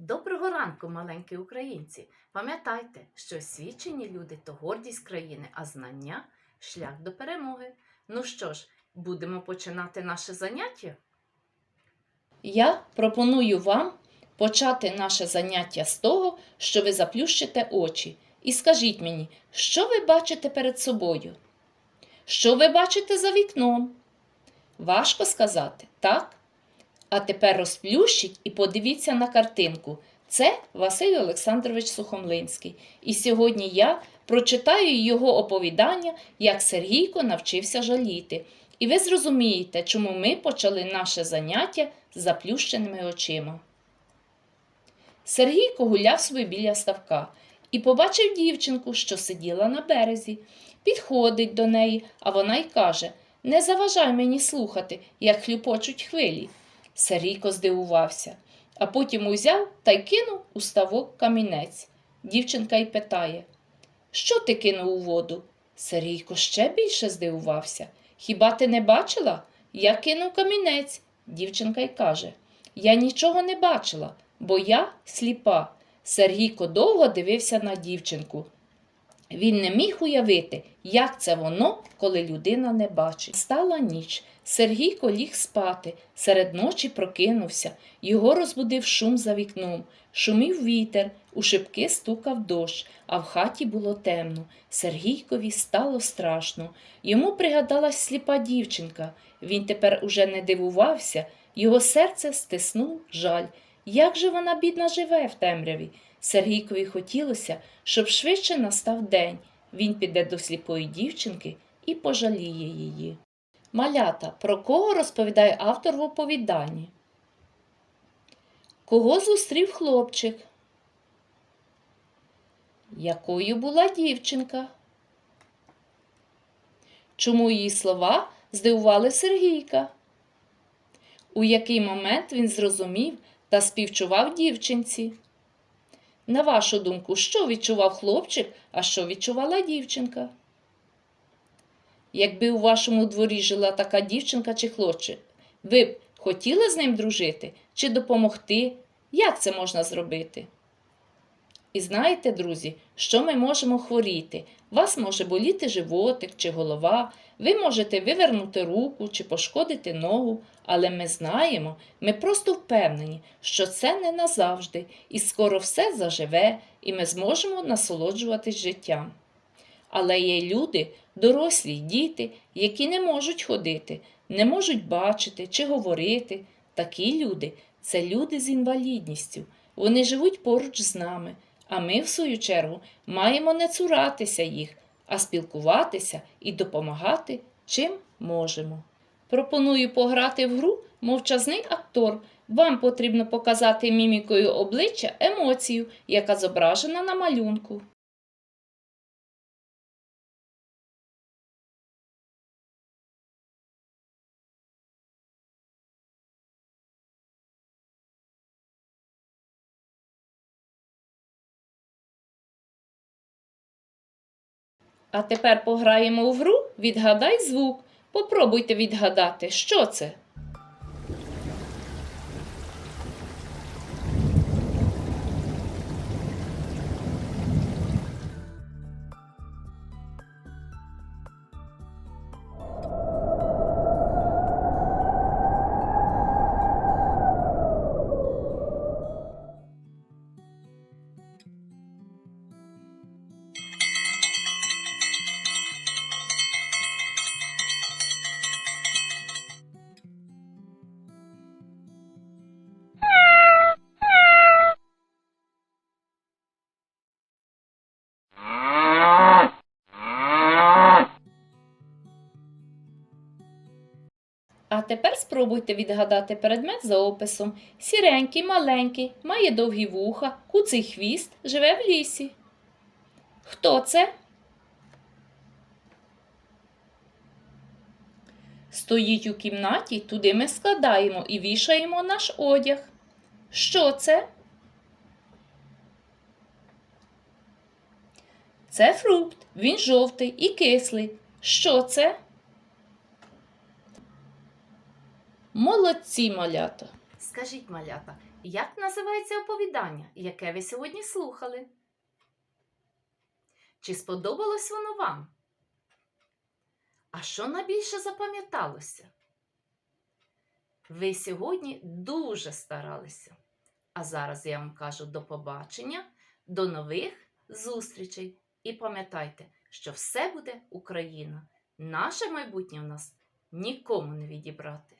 Доброго ранку, маленькі українці! Пам'ятайте, що освічені люди то гордість країни, а знання шлях до перемоги. Ну що ж, будемо починати наше заняття? Я пропоную вам почати наше заняття з того, що ви заплющите очі. І скажіть мені, що ви бачите перед собою? Що ви бачите за вікном? Важко сказати, так? А тепер розплющіть і подивіться на картинку. Це Василь Олександрович Сухомлинський. І сьогодні я прочитаю його оповідання, як Сергійко навчився жаліти. І ви зрозумієте, чому ми почали наше заняття з заплющеними очима. Сергійко гуляв собі біля ставка і побачив дівчинку, що сиділа на березі. Підходить до неї, а вона й каже: Не заважай мені слухати, як хлюпочуть хвилі. Сергійко здивувався, а потім узяв та й кинув у ставок камінець. Дівчинка й питає Що ти кинув у воду? Сергійко ще більше здивувався. Хіба ти не бачила? Я кинув камінець. Дівчинка й каже Я нічого не бачила, бо я сліпа. Сергійко довго дивився на дівчинку. Він не міг уявити, як це воно, коли людина не бачить. Стала ніч. Сергійко ліг спати, серед ночі прокинувся. Його розбудив шум за вікном. Шумів вітер, у шибки стукав дощ, а в хаті було темно. Сергійкові стало страшно. Йому пригадалась сліпа дівчинка. Він тепер уже не дивувався, його серце стиснув жаль. Як же вона, бідна, живе в темряві? Сергійкові хотілося, щоб швидше настав день. Він піде до сліпої дівчинки і пожаліє її. Малята, про кого розповідає автор в оповіданні? Кого зустрів хлопчик? Якою була дівчинка? Чому її слова здивували Сергійка? У який момент він зрозумів та співчував дівчинці? На вашу думку, що відчував хлопчик, а що відчувала дівчинка? Якби у вашому дворі жила така дівчинка чи хлопчик, ви б хотіли з ним дружити чи допомогти? Як це можна зробити? І знаєте, друзі, що ми можемо хворіти? Вас може боліти животик чи голова, ви можете вивернути руку чи пошкодити ногу, але ми знаємо, ми просто впевнені, що це не назавжди, і скоро все заживе, і ми зможемо насолоджуватись життям. Але є люди, дорослі діти, які не можуть ходити, не можуть бачити чи говорити. Такі люди це люди з інвалідністю. Вони живуть поруч з нами, а ми, в свою чергу, маємо не цуратися їх, а спілкуватися і допомагати чим можемо. Пропоную пограти в гру мовчазний актор. Вам потрібно показати мімікою обличчя емоцію, яка зображена на малюнку. А тепер пограємо в гру Відгадай звук. Попробуйте відгадати, що це. Тепер спробуйте відгадати предмет за описом. Сіренький, маленький, має довгі вуха, куций хвіст, живе в лісі. Хто це? Стоїть у кімнаті, туди ми складаємо і вішаємо наш одяг. Що це? Це фрукт, він жовтий і кислий. Що це? Молодці малята! Скажіть, малята, як називається оповідання, яке ви сьогодні слухали? Чи сподобалось воно вам? А що найбільше запам'яталося? Ви сьогодні дуже старалися. А зараз я вам кажу до побачення, до нових зустрічей. І пам'ятайте, що все буде Україна. Наше майбутнє в нас нікому не відібрати.